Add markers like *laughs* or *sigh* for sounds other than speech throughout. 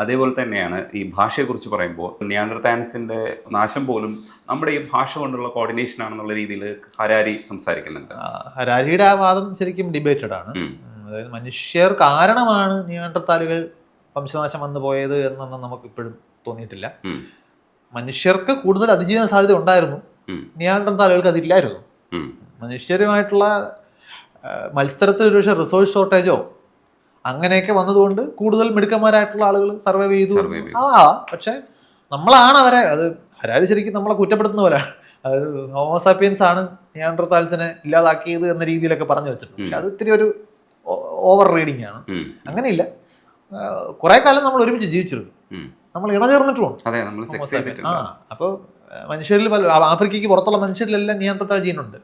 അതേപോലെ തന്നെയാണ് ഈ ഭാഷയെക്കുറിച്ച് പറയുമ്പോൾ നിയാണ്ടർത്താൻസിന്റെ നാശം പോലും നമ്മുടെ ഈ ഭാഷ കൊണ്ടുള്ള കോർഡിനേഷൻ ആണെന്നുള്ള രീതിയിൽ ഹരാരി സംസാരിക്കുന്നുണ്ട്. ഹരാരിയുടെ ആ വാദം ശരിക്കും ഡിബേറ്റഡ് ആണ്. അതായത് മനുഷ്യർ കാരണമാണ് നിയാണ്ടർത്താലുകൾ വംശനാശം വന്നു പോയത് എന്നൊന്നും നമുക്ക് ഇപ്പോഴും തോന്നിയിട്ടില്ല മനുഷ്യർക്ക് കൂടുതൽ അതിജീവന സാധ്യത ഉണ്ടായിരുന്നു. നിയാണ്ടർത്താലുകൾക്ക് അതില്ലായിരുന്നു. മനുഷ്യരുമായിട്ടുള്ള മത്സരത്തിൽ ഒരുപക്ഷെ റിസോഴ്സ് ഷോർട്ടേജോ അങ്ങനെയൊക്കെ വന്നതുകൊണ്ട് കൂടുതൽ മിടുക്കന്മാരായിട്ടുള്ള ആളുകൾ സർവൈവ് ചെയ്തു. ആ പക്ഷെ നമ്മളാണ് അവരെ അത് ഹരാരി ശരിക്കും നമ്മളെ കുറ്റപ്പെടുത്തുന്ന പോലെയാണ് അതായത് ഹോമോസാപ്പിയൻസ് ആണ് ഞാൻസിനെ ഇല്ലാതാക്കിയത് എന്ന രീതിയിലൊക്കെ പറഞ്ഞു വെച്ചിട്ടുണ്ട്. പക്ഷെ അത് ഇത്തിരി ഒരു ഓവർ റീഡിംഗ് ആണ്. അങ്ങനെയില്ല. കുറെ കാലം നമ്മൾ ഒരുമിച്ച് ജീവിച്ചിരുന്നു. നമ്മൾ ഇണചേർന്നിട്ടുമുണ്ട് സെക്സ് ആ അപ്പൊ അപ്പോൾ മനുഷ്യരിൽ പല ആഫ്രിക്കയ്ക്ക് പുറത്തുള്ള മനുഷ്യരിലെല്ലാം നിയാണ്ടർത്താൽ ജീനുണ്ട്.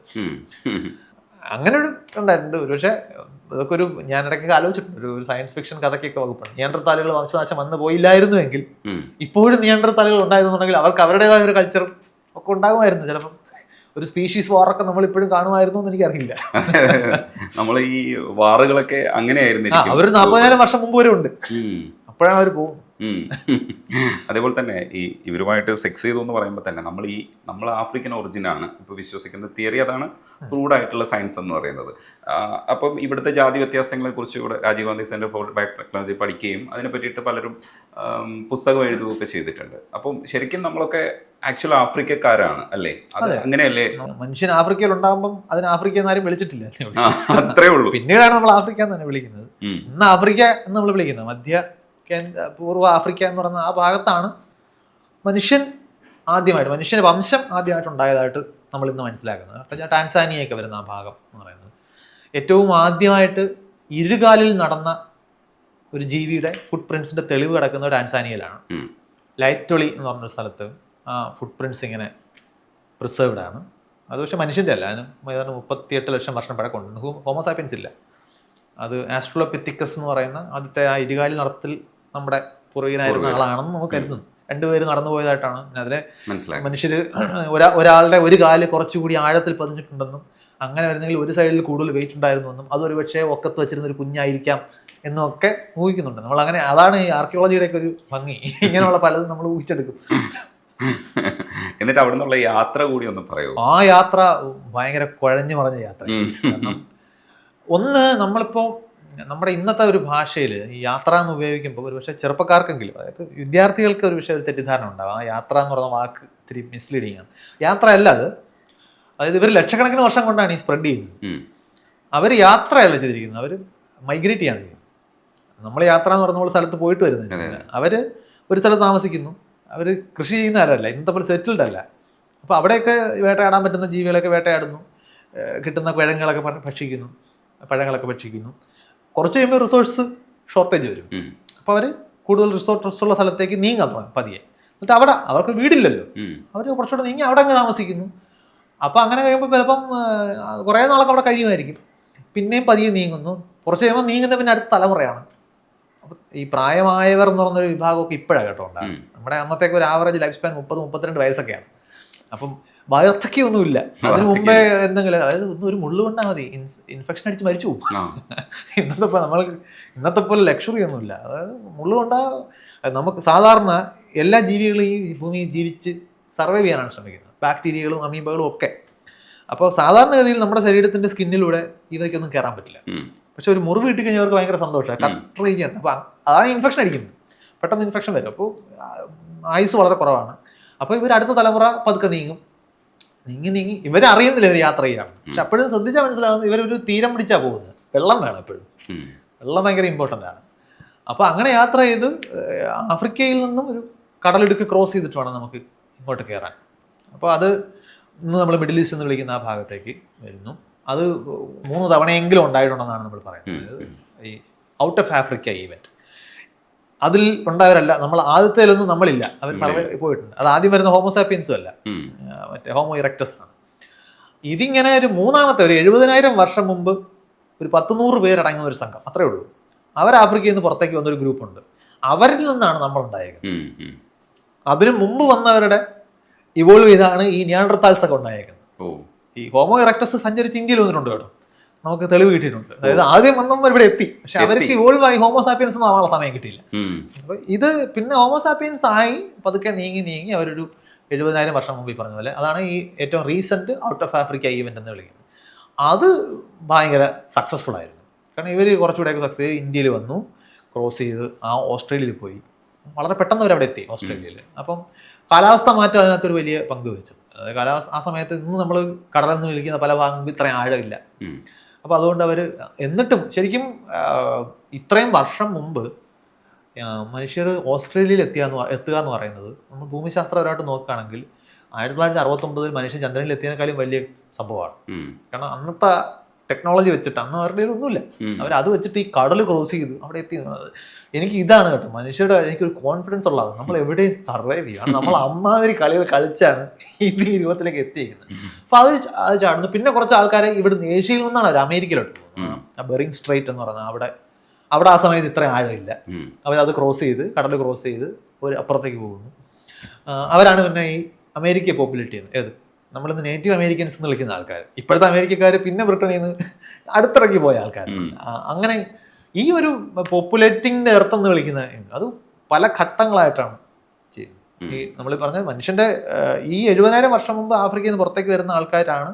അങ്ങനെ ഒരു ഉണ്ടായിട്ടുണ്ട്. ഒരു പക്ഷേ അതൊക്കെ ഒരു ഞാൻ ഇടയ്ക്കൊക്കെ ആലോചിച്ചിട്ടുണ്ട്. ഒരു സയൻസ് ഫിക്ഷൻ കഥയ്ക്കൊക്കെ വകുപ്പാണ് നിയന്ത്രത്താലുകൾ വംശനാശം വന്നു പോയില്ലായിരുന്നുവെങ്കിൽ. ഇപ്പോഴും നിയന്ത്രത്താലുകൾ ഉണ്ടായിരുന്നുണ്ടെങ്കിൽ അവർക്ക് അവരുടേതായ ഒരു കൾച്ചർ ഒക്കെ ഉണ്ടാകുമായിരുന്നു. ചിലപ്പം ഒരു സ്പീഷീസ് വാറൊക്കെ നമ്മൾ ഇപ്പോഴും കാണുമായിരുന്നു എന്ന് എനിക്കറിയില്ല. നമ്മൾ ഈ വാറുകളൊക്കെ അങ്ങനെയായിരുന്നു അവർ നാൽപ്പതിനായിരം വർഷം മുമ്പ് വരെ ഉണ്ട്. അപ്പോഴാണ് അവർ പോകും ഉം. അതേപോലെ തന്നെ ഈ ഇവരുമായിട്ട് സെക്സ് ചെയ്തു എന്ന് പറയുമ്പോൾ തന്നെ നമ്മൾ ഈ നമ്മൾ ആഫ്രിക്കൻ ഒറിജിനാണ് ഇപ്പോൾ വിശ്വസിക്കുന്ന തിയറി അതാണ് പ്രൂഡ് ആയിട്ടുള്ള സയൻസ് എന്ന് പറയുന്നത്. അപ്പം ഇവിടുത്തെ ജാതി വ്യത്യാസങ്ങളെ കുറിച്ച് ഇവിടെ Rajiv Gandhi centre for biotechnology പഠിക്കുകയും അതിനെ പറ്റിയിട്ട് പലരും പുസ്തകം എഴുതുകയൊക്കെ ചെയ്തിട്ടുണ്ട്. അപ്പം ശരിക്കും നമ്മളൊക്കെ ആക്ച്വൽ ആഫ്രിക്കക്കാരാണ് അല്ലേ? അത് അങ്ങനെയല്ലേ? മനുഷ്യൻ ആഫ്രിക്കയിൽ ഉണ്ടാകുമ്പം അതിന് ആഫ്രിക്ക എന്നാരും വിളിച്ചിട്ടില്ല. അത്രേ ഉള്ളൂ. പിന്നീടാണ് നമ്മൾ ആഫ്രിക്ക എന്ന് തന്നെ വിളിക്കുന്നത്. ഇന്ന് ആഫ്രിക്ക എന്ന് നമ്മൾ വിളിക്കുന്നത്. മധ്യ പൂർവ ആഫ്രിക്ക എന്ന് പറയുന്ന ആ ഭാഗത്താണ് മനുഷ്യൻ ആദ്യമായിട്ട് മനുഷ്യന്റെ വംശം ആദ്യമായിട്ട് ഉണ്ടായതായിട്ട് നമ്മൾ ഇന്ന് മനസ്സിലാക്കുന്നത്. കാരണം ടാൻസാനിയൊക്കെ വരുന്ന ആ ഭാഗം എന്ന് പറയുന്നത്. ഏറ്റവും ആദ്യമായിട്ട് ഇരുകാലിൽ നടന്ന ഒരു ജീവിയുടെ ഫുട് പ്രിൻസിന്റെ തെളിവ് കിടക്കുന്നത് ടാൻസാനിയയിലാണ്. ലൈറ്റൊളി എന്ന് പറഞ്ഞൊരു സ്ഥലത്ത് ആ ഫുട് പ്രിൻസ് ഇങ്ങനെ പ്രിസേർവ്ഡ് ആണ്. അത് പക്ഷേ മനുഷ്യന്റെ അല്ല. അതിന് ഏതാണ്ട് മുപ്പത്തിയെട്ട് ലക്ഷം വർഷം പഴക്കമുണ്ട് ഹോമോസാപ്പിയൻസ് ഇല്ല. അത് ആസ്ട്രോലോപിത്തിക്കസ് എന്ന് പറയുന്ന ആദ്യത്തെ ആ ഇരുകാലി നടത്തിൽ നമ്മുടെ പൂർവികനായിരുന്ന ആളാണെന്ന് നമുക്ക് കരുതുന്നു. രണ്ടുപേര് നടന്നു പോയതായിട്ടാണ്. അതിലെ മനുഷ്യര് മനുഷ്യർ *clears throat* ഒരാ ഒരാളുടെ ഒരു കാൽ കുറച്ചുകൂടി ആഴത്തിൽ പതിഞ്ഞിട്ടുണ്ടെന്നും അങ്ങനെ വരുന്നെങ്കിൽ ഒരു സൈഡിൽ കൂടുതൽ വെയിറ്റ് ഉണ്ടായിരുന്നു എന്നും അതൊരു പക്ഷേ ഒക്കത്ത് വെച്ചിരുന്ന ഒരു കുഞ്ഞായിരിക്കാം എന്നൊക്കെ ഊഹിക്കുന്നുണ്ട്. നമ്മൾ അങ്ങനെ അതാണ് ഈ ആർക്കിയോളജിയുടെ ഒക്കെ ഒരു ഭംഗി. *laughs* ഇങ്ങനെയുള്ള പലതും നമ്മൾ ഊഹിച്ചെടുക്കും. *laughs* എന്നിട്ട് അവിടെ നിന്നുള്ള യാത്ര കൂടി ഒന്ന് പറയൂ. ആ യാത്ര ഭയങ്കര കുഴഞ്ഞു പറഞ്ഞ യാത്ര. ഒന്ന് നമ്മളിപ്പോൾ നമ്മുടെ ഇന്നത്തെ ഒരു ഭാഷയിൽ ഈ യാത്ര എന്ന് ഉപയോഗിക്കുമ്പോൾ ഒരു പക്ഷേ ചെറുപ്പക്കാർക്കെങ്കിലും അതായത് വിദ്യാർത്ഥികൾക്ക് ഒരു പക്ഷേ ഒരു തെറ്റിദ്ധാരണ ഉണ്ടാവും. ആ യാത്ര എന്ന് പറയുന്ന വാക്ക് ഇത്തിരി മിസ്ലീഡിങ് ആണ്. യാത്ര അല്ല അത്. അതായത് ഇവർ ലക്ഷക്കണക്കിന് വർഷം കൊണ്ടാണ് ഈ സ്പ്രെഡ് ചെയ്യുന്നത്. അവർ യാത്രയല്ല ചെയ്തിരിക്കുന്നത്. അവർ മൈഗ്രേറ്റ് ചെയ്യാണ് ചെയ്യുന്നത്. നമ്മൾ യാത്ര എന്ന് പറഞ്ഞ സ്ഥലത്ത് പോയിട്ട് വരുന്നത്. അവർ ഒരു സ്ഥലത്ത് താമസിക്കുന്നു. അവർ കൃഷി ചെയ്യുന്ന ആരല്ല. ഇന്നത്തെ പോലെ സെറ്റിൽഡ് അല്ല. അപ്പോൾ അവിടെയൊക്കെ വേട്ടയാടാൻ പറ്റുന്ന ജീവികളൊക്കെ വേട്ടയാടുന്നു. കിട്ടുന്ന പഴങ്ങളൊക്കെ ഭക്ഷിക്കുന്നു. പഴങ്ങളൊക്കെ ഭക്ഷിക്കുന്നു. കുറച്ച് കഴിയുമ്പോൾ റിസോഴ്സ് ഷോർട്ടേജ് വരും. അപ്പോൾ അവർ കൂടുതൽ റിസോർട്ടസ് ഉള്ള സ്ഥലത്തേക്ക് നീങ്ങാൻ തുടങ്ങും പതിയെ. എന്നിട്ട് അവിടെ അവർക്ക് വീടില്ലല്ലോ. അവർ കുറച്ചുകൂടെ നീങ്ങി അവിടെ അങ്ങ് താമസിക്കുന്നു. അപ്പോൾ അങ്ങനെ കഴിയുമ്പോൾ ചിലപ്പം കുറേ നാളൊക്കെ അവിടെ കഴിയുമായിരിക്കും. പിന്നെയും പതിയെ നീങ്ങുന്നു. കുറച്ച് കഴിയുമ്പോൾ നീങ്ങുന്ന പിന്നെ അടുത്ത തലമുറയാണ്. ഈ പ്രായമായവർ എന്ന് പറഞ്ഞൊരു വിഭാഗമൊക്കെ ഇപ്പോഴാണ് കേട്ടോ ഉണ്ടാകും. നമ്മുടെ അന്നത്തേക്ക് ഒരു ആവറേജ് ലൈഫ് സ്പാൻ മുപ്പത് മുപ്പത്തിരണ്ട് വയസ്സൊക്കെയാണ്. അപ്പം വാർദ്ധക്യമൊന്നുമില്ല അതിന് മുമ്പേ എന്തെങ്കിലും അതായത് ഒന്നും ഒരു മുള്ളു കൊണ്ടാൽ മതി. ഇൻഫെക്ഷൻ അടിച്ച് മരിച്ചു പോകും. ഇന്നത്തെ നമ്മൾ ഇന്നത്തെ പോലെ ലക്ഷറി ഒന്നുമില്ല. അതായത് മുള്ളു കൊണ്ടാ നമുക്ക് സാധാരണ എല്ലാ ജീവികളും ഈ ഭൂമിയിൽ ജീവിച്ച് സർവൈവ് ചെയ്യാനാണ് ശ്രമിക്കുന്നത്. ബാക്ടീരിയകളും അമീബകളും ഒക്കെ. അപ്പോൾ സാധാരണഗതിയിൽ നമ്മുടെ ശരീരത്തിന്റെ സ്കിന്നിലൂടെ ഇവയ്ക്കൊന്നും കയറാൻ പറ്റില്ല. പക്ഷെ ഒരു മുറിവ് കിട്ടി കഴിഞ്ഞവർക്ക് ഭയങ്കര സന്തോഷമാണ് കട്ട് ചെയ്യണം അപ്പോൾ അതാണ് ഇൻഫെക്ഷൻ അടിക്കുന്നത്. പെട്ടെന്ന് ഇൻഫെക്ഷൻ വരും. അപ്പോൾ ആയുസ് വളരെ കുറവാണ്. അപ്പോൾ ഇവർ അടുത്ത തലമുറ പതുക്കെ നീങ്ങും. നീങ്ങി നീങ്ങി ഇവരറിയുന്നില്ല ഇവർ യാത്ര ചെയ്യാണ് പക്ഷെ അപ്പോഴും ശ്രദ്ധിച്ചാൽ മനസ്സിലാകുന്നത് ഇവരൊരു തീരം പിടിച്ചാൽ പോകുന്നത്. വെള്ളം വേണം എപ്പോഴും. വെള്ളം ഭയങ്കര ഇമ്പോർട്ടന്റ് ആണ്. അപ്പോൾ അങ്ങനെ യാത്ര ചെയ്ത് ആഫ്രിക്കയിൽ നിന്നും ഒരു കടലിടുക്ക് ക്രോസ് ചെയ്തിട്ട് വേണം നമുക്ക് ഇങ്ങോട്ട് കയറാൻ. അപ്പോൾ അത് ഇന്ന് നമ്മൾ മിഡിൽ ഈസ്റ്റ് എന്ന് വിളിക്കുന്ന ആ ഭാഗത്തേക്ക് വരുന്നു. അത് മൂന്ന് തവണയെങ്കിലും ഉണ്ടായിട്ടുണ്ടെന്നാണ് നമ്മൾ പറയുന്നത്. ഈ ഔട്ട് ഓഫ് ആഫ്രിക്ക ഈവന്റ് അതിൽ ഉണ്ടായവരല്ല. നമ്മൾ ആദ്യത്തേലൊന്നും നമ്മളില്ല. അവർ സർവേ പോയിട്ടുണ്ട്. അത് ആദ്യം വരുന്ന ഹോമോസാപ്പിയൻസും അല്ല. മറ്റേ ഹോമോ ഇറക്ടസ് ആണ്. ഇതിങ്ങനെ ഒരു മൂന്നാമത്തെ ഒരു എഴുപതിനായിരം വർഷം മുമ്പ് ഒരു പത്ത് നൂറ് പേരടങ്ങുന്ന ഒരു സംഘം. അത്രേ ഉള്ളൂ. അവർ ആഫ്രിക്കയിൽ നിന്ന് പുറത്തേക്ക് വന്നൊരു ഗ്രൂപ്പുണ്ട് അവരിൽ നിന്നാണ് നമ്മൾ ഉണ്ടായിരിക്കുന്നത്. അതിനു മുമ്പ് വന്നവരുടെ ഇവോൾവ് ചെയ്താണ് ഈ നിയാണ്ടർത്താൽസ് ഒക്കെ ഉണ്ടായേക്കുന്നത്. ഈ ഹോമോ ഇറക്ടസ് സഞ്ചരിച്ച് ഇന്ത്യയിൽ വന്നിട്ടുണ്ട് കേട്ടോ. നമുക്ക് തെളിവ് കിട്ടിയിട്ടുണ്ട്. അതായത് ആദ്യം വന്നവർ ഇവിടെ എത്തി. പക്ഷെ അവർക്ക് ഇവോൾവ് ആയി ഹോമോസാപ്പിയൻസ് എന്ന് ആവാനുള്ള സമയം കിട്ടിയില്ല. അപ്പൊ ഇത് പിന്നെ ഹോമോസാപ്പിയൻസ് ആയി പതുക്കെ നീങ്ങി നീങ്ങി അവരൊരു എഴുപതിനായിരം വർഷം മുമ്പ് ഈ പറഞ്ഞ പോലെ അതാണ് ഈ ഏറ്റവും recent out of Africa event എന്ന് വിളിക്കുന്നത്. അത് ഭയങ്കര സക്സസ്ഫുൾ ആയിരുന്നു. കാരണം ഇവർ കുറച്ചുകൂടെയൊക്കെ സക്സസ് ഇന്ത്യയിൽ വന്നു. ക്രോസ് ചെയ്ത് ആ ഓസ്ട്രേലിയയിൽ പോയി. വളരെ പെട്ടെന്ന് അവർ അവിടെ എത്തി ഓസ്ട്രേലിയയിൽ. അപ്പം കാലാവസ്ഥ മാറ്റം അതിനകത്തൊരു വലിയ പങ്ക് വഹിച്ചു അതായത് കാലാവസ്ഥ ആ സമയത്ത് ഇന്ന് നമ്മൾ കടലെന്ന് വിളിക്കുന്ന പല ഭാഗങ്ങളും ഇത്രയും ആഴമില്ല. അപ്പോൾ അതുകൊണ്ട് അവർ എന്നിട്ടും ശരിക്കും ഇത്രയും വർഷം മുമ്പ് മനുഷ്യർ ഓസ്ട്രേലിയയിൽ എത്തിയ എത്തുക എന്ന് പറയുന്നത് നമ്മൾ ഭൂമിശാസ്ത്രപരമായിട്ട് നോക്കുകയാണെങ്കിൽ ആയിരത്തി തൊള്ളായിരത്തി അറുപത്തൊമ്പതിൽ മനുഷ്യൻ ചന്ദ്രനിൽ എത്തിയതിനേക്കാളും വലിയ സംഭവമാണ്. കാരണം അന്നത്തെ ടെക്നോളജി വെച്ചിട്ട് അന്ന് അവരുടെ ഒന്നുമില്ല അവർ അത് വെച്ചിട്ട് ഈ കടൽ ക്രോസ് ചെയ്ത് അവിടെ എത്തി. എനിക്ക് ഇതാണ് കേട്ടോ. മനുഷ്യരുടെ എനിക്കൊരു കോൺഫിഡൻസ് ഉള്ളതാണ്. നമ്മൾ എവിടെയും സർവൈവ് ചെയ്യണം. നമ്മൾ അമ്മാതിരി കളികൾ കളിച്ചാണ് ഇത് രൂപത്തിലേക്ക് എത്തിയിരിക്കുന്നത്. അപ്പൊ അത് അത് ചാടുന്നു. പിന്നെ കുറച്ച് ആൾക്കാരെ ഇവിടുന്ന് ഏഷ്യയിൽ നിന്നാണ് അവർ അമേരിക്കയിലോട്ട് പോകുന്നത്. ബെറിങ് സ്ട്രേറ്റ് എന്ന് പറഞ്ഞാൽ അവിടെ അവിടെ ആ സമയത്ത് ഇത്രയും ആഴമില്ല. അവരത് ക്രോസ് ചെയ്ത് കടൽ ക്രോസ് ചെയ്ത് ഒരു അപ്പുറത്തേക്ക് പോകുന്നു. അവരാണ് പിന്നെ ഈ അമേരിക്കയെ പോപ്പുലേറ്റ് ചെയ്യുന്നത്. ഏത്? നമ്മളിന്ന് നേറ്റീവ് അമേരിക്കൻസ് എന്ന് വിളിക്കുന്ന ആൾക്കാർ ഇപ്പോഴത്തെ അമേരിക്കക്കാർ പിന്നെ ബ്രിട്ടനിൽ നിന്ന് അടുത്തിറങ്ങി പോയ ആൾക്കാർ അങ്ങനെ ഈ ഒരു പോപ്പുലേറ്റിംഗ് എർത്ത് എന്ന് വിളിക്കുന്ന അത് പല ഘട്ടങ്ങളായിട്ടാണ് ചെയ്യുന്നത്. ഈ നമ്മൾ പറഞ്ഞ മനുഷ്യന്റെ ഈ എഴുപതിനായിരം വർഷം മുമ്പ് ആഫ്രിക്കയിൽ നിന്ന് പുറത്തേക്ക് വരുന്ന ആൾക്കാരാണ്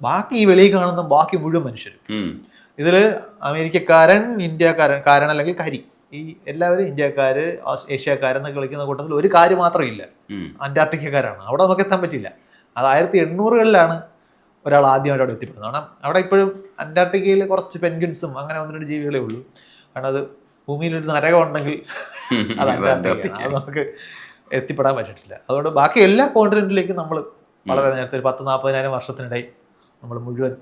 ബാക്കി ഈ വെളിയിൽ കാണുന്ന ബാക്കി മുഴുവൻ മനുഷ്യരും. ഇതിൽ ഇതിൽ അമേരിക്കക്കാരൻ ഇന്ത്യക്കാരൻ കാരൻ അല്ലെങ്കിൽ കരി. ഈ എല്ലാവരും ഇന്ത്യക്കാര് ഏഷ്യക്കാരൻ ഏഷ്യക്കാരെന്നൊക്കെ കളിക്കുന്ന കൂട്ടത്തിൽ ഒരു കാര്യം മാത്രമേ ഇല്ല. അന്റാർട്ടിക്കക്കാരാണ്. അവിടെ നമുക്ക് എത്താൻ പറ്റില്ല. അത് ആയിരത്തി എണ്ണൂറുകളിലാണ് ഒരാൾ ആദ്യമായിട്ട് അവിടെ എത്തിപ്പെടുന്നത്. കാരണം അവിടെ ഇപ്പോഴും അന്റാർട്ടിക്കയിൽ കുറച്ച് പെൻഗ്വിൻസും അങ്ങനെ ഒന്ന് രണ്ട് ജീവികളേ ഉള്ളൂ. കാരണം അത് ഭൂമിയിൽ ഒരു നരകം ഉണ്ടെങ്കിൽ *laughs* അത് അന്റാർട്ടിക്ക. അത് നമുക്ക് എത്തിപ്പെടാൻ പറ്റിയിട്ടില്ല അതുകൊണ്ട് ബാക്കി എല്ലാ കോണ്ടിനെന്റിലേക്കും നമ്മൾ വളരെ നേരത്തെ ഒരു പത്ത് നാൽപ്പതിനായിരം വർഷത്തിനിടെ നമ്മൾ മുഴുവൻ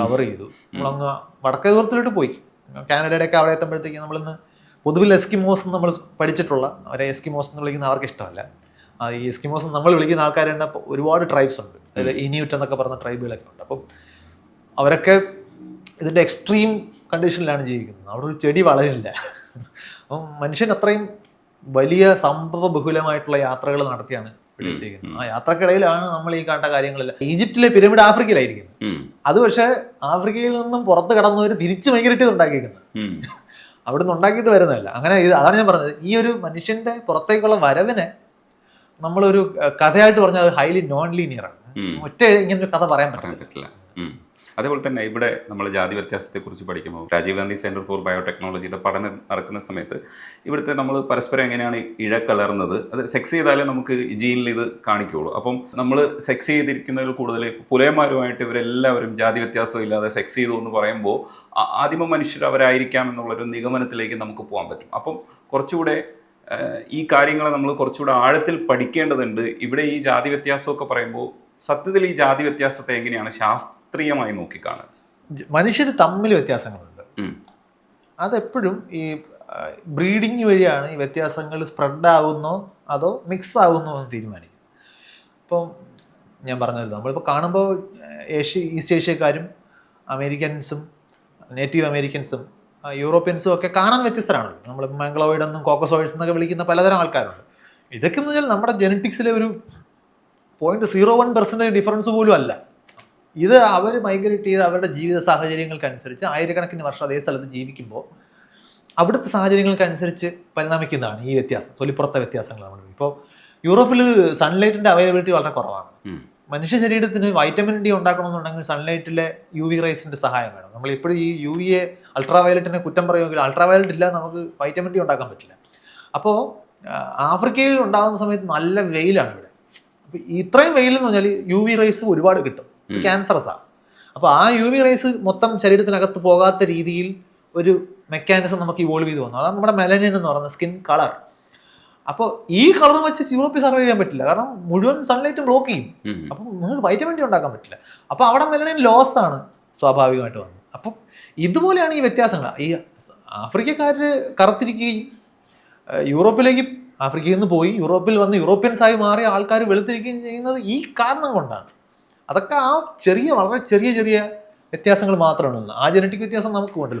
കവർ ചെയ്തു. നമ്മളങ്ങ് വടക്കേ ദൂരത്തിലോട്ട് പോയി. കാനഡയുടെ ഒക്കെ അവിടെ എത്തുമ്പോഴത്തേക്ക് നമ്മളിന്ന് പൊതുവിൽ എസ്കിമോസ് നമ്മൾ പഠിച്ചിട്ടുള്ള അവരെ എസ്കിമോസ് എന്ന് വിളിക്കുന്ന അവർക്ക് ഇഷ്ടമല്ല. ഈ എസ്കിമോസ് നമ്മൾ വിളിക്കുന്ന ആൾക്കാർ തന്നെ ഒരുപാട് ട്രൈബ്സ് ഉണ്ട്. അതിൽ ഇനിയുറ്റ് എന്നൊക്കെ പറഞ്ഞ ട്രൈബുകളൊക്കെ ഉണ്ട്. അപ്പം അവരൊക്കെ ഇതിന്റെ എക്സ്ട്രീം കണ്ടീഷനിലാണ് ജീവിക്കുന്നത്. അവിടെ ഒരു ചെടി വളരില്ല. അപ്പം മനുഷ്യൻ അത്രയും വലിയ സംഭവ ബഹുലമായിട്ടുള്ള യാത്രകൾ നടത്തിയാണ് എത്തിയിരിക്കുന്നത്. ആ യാത്രക്കിടയിലാണ് നമ്മൾ ഈ കണ്ട കാര്യങ്ങളെല്ലാം. ഈജിപ്തിലെ പിരമിഡ് ആഫ്രിക്കയിലായിരിക്കുന്നത്. അത് പക്ഷേ ആഫ്രിക്കയിൽ നിന്നും പുറത്ത് കടന്നവർ തിരിച്ച് മൈഗ്രേറ്റ് ചെയ്ത് ഉണ്ടാക്കിയിരിക്കുന്നത്. അവിടെ നിന്ന് ഉണ്ടാക്കിയിട്ട് വരുന്നതല്ല. അങ്ങനെ ഇത് അതാണ് ഞാൻ പറഞ്ഞത്. ഈ ഒരു മനുഷ്യന്റെ പുറത്തേക്കുള്ള വരവിനെ നമ്മളൊരു കഥയായിട്ട് പറഞ്ഞാൽ അത് ഹൈലി നോൺ ലീനിയർ ആണ്. ഒറ്റ ഇങ്ങനെ ഒരു കഥ പറയാൻ പറ്റില്ല. അതേപോലെ തന്നെ ഇവിടെ നമ്മൾ ജാതി വ്യത്യാസത്തെക്കുറിച്ച് പഠിക്കുമ്പോൾ രാജീവ് ഗാന്ധി സെന്റർ ഫോർ ബയോടെക്നോളജിയുടെ പഠനം നടക്കുന്ന സമയത്ത് ഇവിടുത്തെ നമ്മൾ പരസ്പരം എങ്ങനെയാണ് ഇഴകലർന്നത് അത് സെക്സ് ചെയ്താലേ നമുക്ക് ജീനിൽ ഇത് കാണിക്കുകയുള്ളൂ. അപ്പം നമ്മൾ സെക്സ് ചെയ്തിരിക്കുന്നതിൽ കൂടുതൽ പുലയന്മാരുമായിട്ട് ഇവരെല്ലാവരും ജാതി വ്യത്യാസം ഇല്ലാതെ സെക്സ് ചെയ്തു എന്ന് പറയുമ്പോൾ ആദിമ മനുഷ്യർ അവരായിരിക്കാം എന്നുള്ളൊരു നിഗമനത്തിലേക്ക് നമുക്ക് പോകാൻ പറ്റും. അപ്പം കുറച്ചുകൂടെ ഈ കാര്യങ്ങളെ നമ്മൾ കുറച്ചുകൂടെ ആഴത്തിൽ പഠിക്കേണ്ടതുണ്ട്. ഇവിടെ ഈ ജാതി വ്യത്യാസമൊക്കെ പറയുമ്പോൾ സത്യത്തിൽ ഈ ജാതി വ്യത്യാസത്തെ എങ്ങനെയാണ് ശാസ്ത്രീയമായി നോക്കിക്കാണാൻ മനുഷ്യർ തമ്മിൽ വ്യത്യാസങ്ങളുണ്ട്. അതെപ്പോഴും ഈ ബ്രീഡിങ് വഴിയാണ് ഈ വ്യത്യാസങ്ങൾ സ്പ്രെഡ് ആകുന്നോ അതോ മിക്സ് ആകുന്നോ എന്ന് തീരുമാനിക്കും ഇപ്പം ഞാൻ പറഞ്ഞല്ലോ നമ്മളിപ്പോൾ കാണുമ്പോൾ ഏഷ്യ ഈസ്റ്റ് ഏഷ്യക്കാരും അമേരിക്കൻസും നേറ്റീവ് അമേരിക്കൻസും യൂറോപ്യൻസും ഒക്കെ കാണാൻ വ്യത്യസ്തരാണല്ലോ. നമ്മൾ മംഗ്ലോയിഡ് എന്നും കോക്കസോയിഡ്സ് എന്നൊക്കെ വിളിക്കുന്ന പലതരം ആൾക്കാരുണ്ട്. ഇതൊക്കെ എന്ന് വെച്ചാൽ നമ്മുടെ ജനറ്റിക്സിലെ ഒരു point zero one percentage difference പോലും അല്ല. ഇത് അവർ മൈഗ്രേറ്റ് ചെയ്ത് അവരുടെ ജീവിത സാഹചര്യങ്ങൾക്കനുസരിച്ച് ആയിരക്കണക്കിന് വർഷം അതേ സ്ഥലത്ത് ജീവിക്കുമ്പോൾ അവിടുത്തെ സാഹചര്യങ്ങൾക്കനുസരിച്ച് പരിണമിക്കുന്നതാണ് ഈ വ്യത്യാസം തൊലിപ്പുറത്തെ വ്യത്യാസങ്ങൾ നമ്മൾ ഇപ്പോൾ യൂറോപ്പിൽ സൺലൈറ്റിന്റെ അവൈലബിലിറ്റി വളരെ കുറവാണ്. മനുഷ്യ ശരീരത്തിന് വൈറ്റമിൻ ഡി ഉണ്ടാക്കണമെന്നുണ്ടെങ്കിൽ സൺലൈറ്റിലെ യു വി റൈസിന്റെ സഹായം വേണം. നമ്മൾ ഇപ്പോഴും ഈ യു വി എ അൾട്രാ വയലറ്റിനെ കുറ്റം പറയുമെങ്കിൽ അൾട്രാ വയലറ്റ് ഇല്ല നമുക്ക് വൈറ്റമിൻ ഡി ഉണ്ടാക്കാൻ പറ്റില്ല. അപ്പോൾ ആഫ്രിക്കയിൽ ഉണ്ടാകുന്ന സമയത്ത് നല്ല വെയിലാണ് ഇവിടെ. അപ്പോൾ ഇത്രയും വെയിൽ എന്ന് പറഞ്ഞാൽ യു വി റൈസ് ഒരുപാട് കിട്ടും. ഇത് ക്യാൻസറസ് ആണ് അപ്പോൾ ആ. യു വി റൈസ് മൊത്തം ശരീരത്തിനകത്ത് പോകാത്ത രീതിയിൽ ഒരു മെക്കാനിസം നമുക്ക് ഇവോൾവ് ചെയ്ത് വന്നു. അതാണ് നമ്മുടെ മെലനിൻ എന്ന് പറയുന്നത് സ്കിൻ കളർ അപ്പോൾ ഈ കളർ വെച്ച് യൂറോപ്പിൽ സർവൈവ് ചെയ്യാൻ പറ്റില്ല. കാരണം മുഴുവൻ സൺലൈറ്റ് ബ്ലോക്ക് ചെയ്യും. അപ്പം നിങ്ങൾക്ക് വൈറ്റമിൻ ഡി ഉണ്ടാക്കാൻ പറ്റില്ല. അപ്പോൾ അവിടെ മെലനിൻ ലോസ് ആണ് സ്വാഭാവികമായിട്ട് വന്നത്. അപ്പം ഇതുപോലെയാണ് ഈ വ്യത്യാസങ്ങൾ. ഈ ആഫ്രിക്കക്കാർ കറുത്തിരിക്കുകയും യൂറോപ്പിലേക്ക് ആഫ്രിക്കയിൽ നിന്ന് പോയി യൂറോപ്പിൽ വന്ന് യൂറോപ്യൻസായി മാറിയ ആൾക്കാർ വെളുത്തിരിക്കുകയും ചെയ്യുന്നത് ഈ കാരണം കൊണ്ടാണ്. അതൊക്കെ ആ ചെറിയ വളരെ ചെറിയ ചെറിയ വ്യത്യാസങ്ങൾ മാത്രമാണ്. ആ ജനറ്റിക് വ്യത്യാസം നമുക്ക് ഉണ്ടല്ലോ